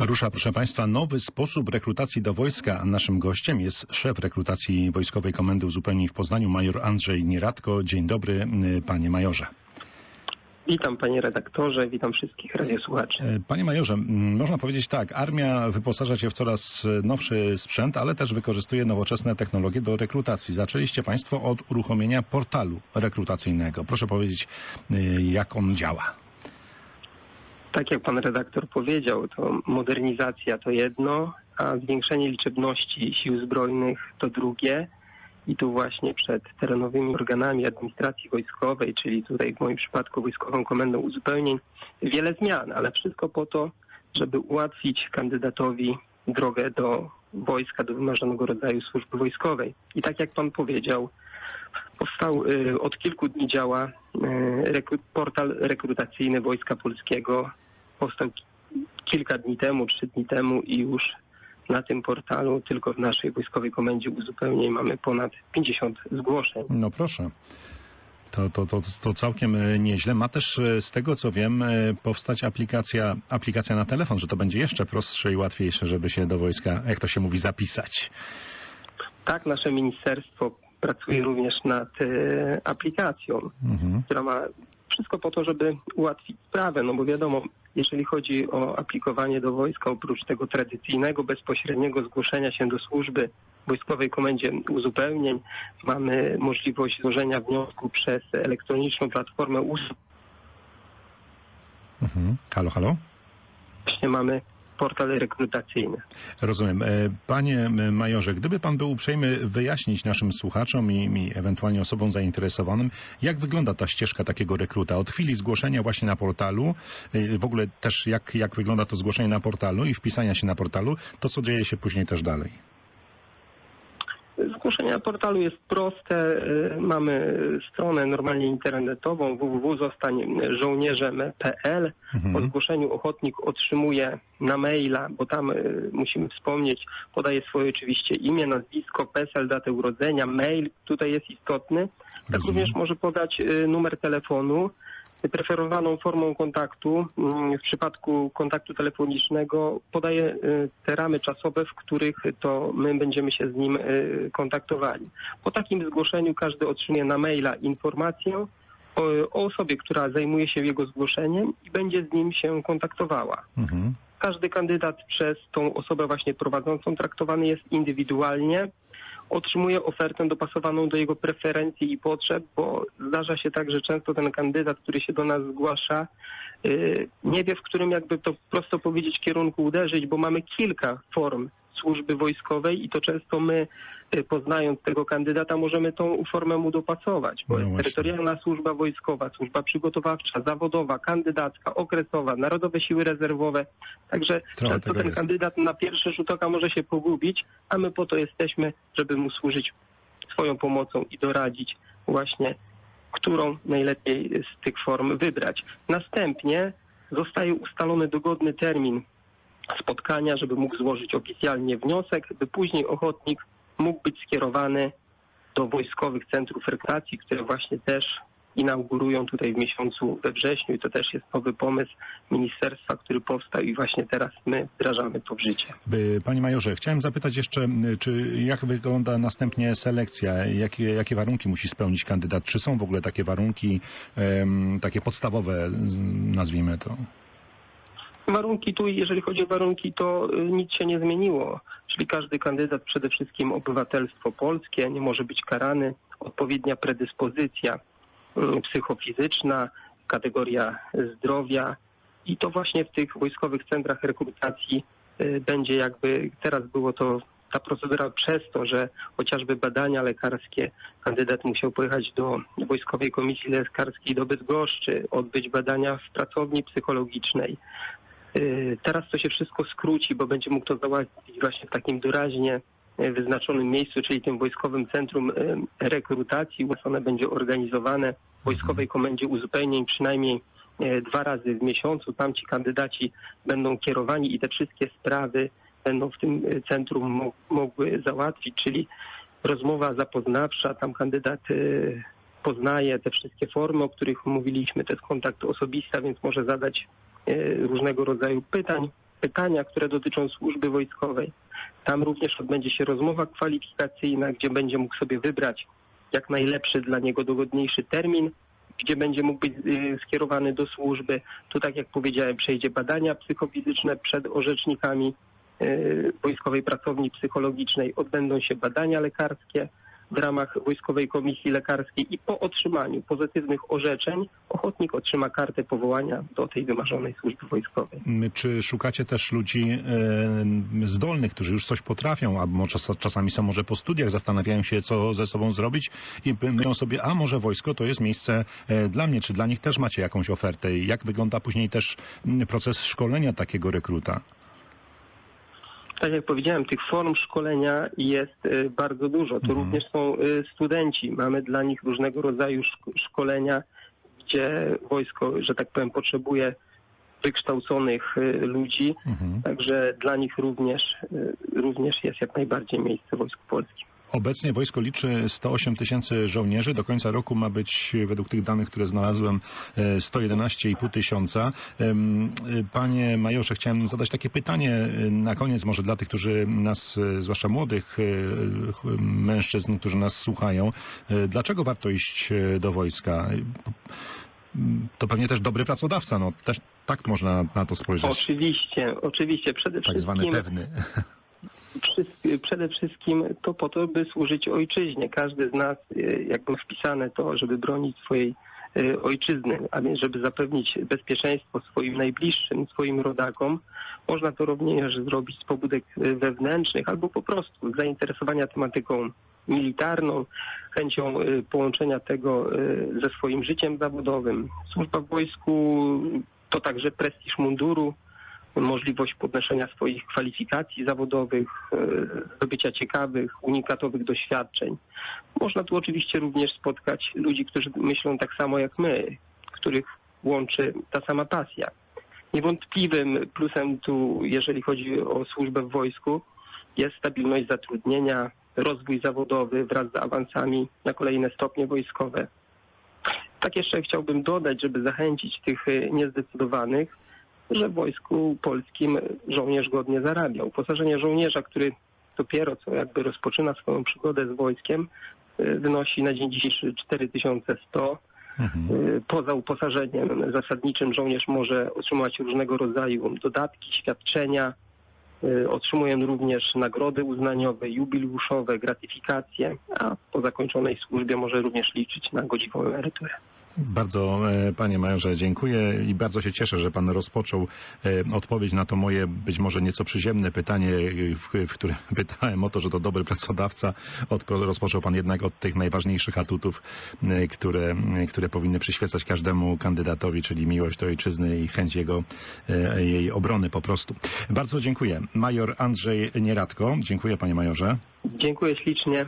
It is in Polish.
Rusza, proszę Państwa, nowy sposób rekrutacji do wojska. Naszym gościem jest szef rekrutacji Wojskowej Komendy Uzupełnień w Poznaniu, major Andrzej Nieradko. Dzień dobry, y, panie majorze. Witam panie redaktorze, witam wszystkich radiosłuchaczy. E, Panie majorze, można powiedzieć tak, armia wyposaża się w coraz nowszy sprzęt, ale też wykorzystuje nowoczesne technologie do rekrutacji. Zaczęliście Państwo od uruchomienia portalu rekrutacyjnego. Proszę powiedzieć, y, jak on działa. Tak jak pan redaktor powiedział, to modernizacja to jedno, a zwiększenie liczebności sił zbrojnych to drugie. I tu właśnie przed terenowymi organami administracji wojskowej, czyli tutaj w moim przypadku Wojskową Komendą Uzupełnień, wiele zmian, ale wszystko po to, żeby ułatwić kandydatowi drogę do wojska, do wymarzonego rodzaju służby wojskowej. I tak jak pan powiedział, powstał, y, od kilku dni działa y, portal rekrutacyjny Wojska Polskiego. Powstał ki- kilka dni temu, trzy dni temu i już na tym portalu tylko w naszej Wojskowej Komendzie Uzupełnień mamy ponad 50 zgłoszeń. No proszę. To, to, to, to całkiem e, nieźle. Ma też, e, z tego co wiem, e, powstać aplikacja, aplikacja na telefon, że to będzie jeszcze prostsze i łatwiejsze, żeby się do wojska, jak to się mówi, zapisać. Tak, nasze ministerstwo pracuje również nad aplikacją. Mhm. która ma wszystko po to, żeby ułatwić sprawę, no bo wiadomo, jeżeli chodzi o aplikowanie do wojska, oprócz tego tradycyjnego, bezpośredniego zgłoszenia się do służby Wojskowej Komendzie Uzupełnień, mamy możliwość złożenia wniosku przez elektroniczną platformę usług. Mhm. Halo, halo? Właśnie mamy portal rekrutacyjny. Rozumiem. E, Panie majorze, gdyby pan był uprzejmy wyjaśnić naszym słuchaczom i, i ewentualnie osobom zainteresowanym, jak wygląda ta ścieżka takiego rekruta od chwili zgłoszenia właśnie na portalu, e, w ogóle też jak, jak wygląda to zgłoszenie na portalu i wpisania się na portalu, to co dzieje się później też dalej. Zgłoszenie na portalu jest proste. Y, Mamy stronę normalnie internetową www.zostańżołnierzem.pl. Mhm. Po zgłoszeniu ochotnik otrzymuje na maila, bo tam y, musimy wspomnieć, podaje swoje oczywiście imię, nazwisko, PESEL, datę urodzenia, mail tutaj jest istotny. Tak Rozumiem. również może podać y, numer telefonu. Preferowaną formą kontaktu mm, w przypadku kontaktu telefonicznego podaje y, te ramy czasowe, w których to my będziemy się z nim y, kontaktowali. Po takim zgłoszeniu każdy otrzymie na maila informację o, o osobie, która zajmuje się jego zgłoszeniem i będzie z nim się kontaktowała. Mhm. Każdy kandydat przez tą osobę właśnie prowadzącą traktowany jest indywidualnie. Otrzymuje ofertę dopasowaną do jego preferencji i potrzeb, bo zdarza się tak, że często ten kandydat, który się do nas zgłasza, yy, nie wie, w którym jakby to prosto powiedzieć kierunku uderzyć, bo mamy kilka form służby wojskowej i to często my, yy, poznając tego kandydata, możemy tą formę mu dopasować, bo No jest terytorialna służba wojskowa, służba przygotowawcza, zawodowa, kandydacka, okresowa, narodowe siły rezerwowe. Także Trochę często ten jest. kandydat na pierwszy rzut oka może się pogubić, a my po to jesteśmy, żeby mu służyć swoją pomocą i doradzić właśnie, którą najlepiej z tych form wybrać. Następnie zostaje ustalony dogodny termin spotkania, żeby mógł złożyć oficjalnie wniosek, by później ochotnik mógł być skierowany do wojskowych centrów rekrutacji, które właśnie też inaugurują tutaj w miesiącu we wrześniu i to też jest nowy pomysł ministerstwa, który powstał i właśnie teraz my wdrażamy to w życie. Panie majorze, chciałem zapytać jeszcze, czy jak wygląda następnie selekcja? Jakie, jakie warunki musi spełnić kandydat? Czy są w ogóle takie warunki, takie podstawowe, nazwijmy to? Warunki tu, jeżeli chodzi o warunki, to y, nic się nie zmieniło. Czyli każdy kandydat przede wszystkim obywatelstwo polskie, nie może być karany, odpowiednia predyspozycja y, psychofizyczna, kategoria zdrowia. I to właśnie w tych wojskowych centrach rekrutacji y, będzie jakby, teraz było to ta procedura przez to, że chociażby badania lekarskie, kandydat musiał pojechać do Wojskowej Komisji Lekarskiej do Bydgoszczy, odbyć badania w pracowni psychologicznej, Teraz to się wszystko skróci, bo będzie mógł to załatwić właśnie w takim doraźnie y, wyznaczonym miejscu, czyli tym Wojskowym Centrum y, Rekrutacji. One będzie organizowane w Wojskowej Komendzie Uzupełnień przynajmniej y, dwa razy w miesiącu. Tam ci kandydaci będą kierowani i te wszystkie sprawy będą w tym y, centrum mo- mogły załatwić, czyli rozmowa zapoznawcza, tam kandydat y, poznaje te wszystkie formy, o których mówiliśmy, to jest kontakt osobisty, więc może zadać różnego rodzaju pytań pytania, które dotyczą służby wojskowej. Tam również odbędzie się rozmowa kwalifikacyjna, gdzie będzie mógł sobie wybrać jak najlepszy dla niego dogodniejszy termin, gdzie będzie mógł być y, skierowany do służby. Tu, tak jak powiedziałem, przejdzie badania psychofizyczne przed orzecznikami y, wojskowej pracowni psychologicznej, odbędą się badania lekarskie w ramach Wojskowej Komisji Lekarskiej i po otrzymaniu pozytywnych orzeczeń ochotnik otrzyma kartę powołania do tej wymarzonej służby wojskowej. M, Czy szukacie też ludzi e, zdolnych, którzy już coś potrafią, a czasami są może po studiach, zastanawiają się, co ze sobą zrobić i myślą sobie, a może wojsko to jest miejsce e, dla mnie, czy dla nich też macie jakąś ofertę? Jak wygląda później też m, proces szkolenia takiego rekruta? Tak jak powiedziałem, tych form szkolenia jest y, bardzo dużo. To Mhm. również są y, studenci. Mamy dla nich różnego rodzaju szk- szkolenia, gdzie wojsko, że tak powiem, potrzebuje wykształconych y, ludzi. Mhm. Także dla nich również, również jest jak najbardziej miejsce w Wojsku Polskim. Obecnie wojsko liczy 108 tysięcy żołnierzy. Do końca roku ma być, według tych danych, które znalazłem, e, 111,5 tysiąca. Em, e, Panie majorze, chciałem zadać takie pytanie e, na koniec, może dla tych, którzy nas, e, zwłaszcza młodych e, ch- mężczyzn, którzy nas słuchają. E, Dlaczego warto iść e, do wojska? To pewnie też dobry pracodawca, no też tak można na to spojrzeć. Oczywiście, oczywiście. Przede Tak zwany wszystkim pewny. Przede wszystkim to po to, by służyć ojczyźnie. Każdy z nas, y, jakby wpisane to, żeby bronić swojej y, ojczyzny, a więc żeby zapewnić bezpieczeństwo swoim najbliższym, swoim rodakom. Można to również zrobić z pobudek y, wewnętrznych albo po prostu z zainteresowania tematyką militarną, chęcią połączenia tego ze swoim życiem zawodowym. Służba w wojsku to także prestiż munduru, możliwość podnoszenia swoich kwalifikacji zawodowych, e, zdobycia ciekawych, unikatowych doświadczeń. Można tu oczywiście również spotkać ludzi, którzy myślą tak samo jak my, których łączy ta sama pasja. Niewątpliwym plusem tu, jeżeli chodzi o służbę w wojsku, jest stabilność zatrudnienia, rozwój zawodowy wraz z awansami na kolejne stopnie wojskowe. Tak jeszcze chciałbym dodać, żeby zachęcić tych e, niezdecydowanych, że w wojsku polskim żołnierz godnie zarabia. Uposażenie żołnierza, który dopiero co jakby rozpoczyna swoją przygodę z wojskiem, y, wynosi na dzień dzisiejszy 4100. Mhm. Y, Poza uposażeniem zasadniczym żołnierz może otrzymać różnego rodzaju dodatki, świadczenia. Y, Otrzymują również nagrody uznaniowe, jubiliuszowe, gratyfikacje, a po zakończonej służbie może również liczyć na godziwą emeryturę. Bardzo e, panie majorze dziękuję i bardzo się cieszę, że pan rozpoczął e, odpowiedź na to moje być może nieco przyziemne pytanie, e, w, w którym pytałem o to, że to dobry pracodawca. Rozpoczął pan jednak od tych najważniejszych atutów, które, które powinny przyświecać każdemu kandydatowi, czyli miłość do ojczyzny i chęć jego, jej obrony po prostu. Bardzo dziękuję. Major Andrzej Nieradko. Dziękuję panie majorze. Dziękuję ślicznie.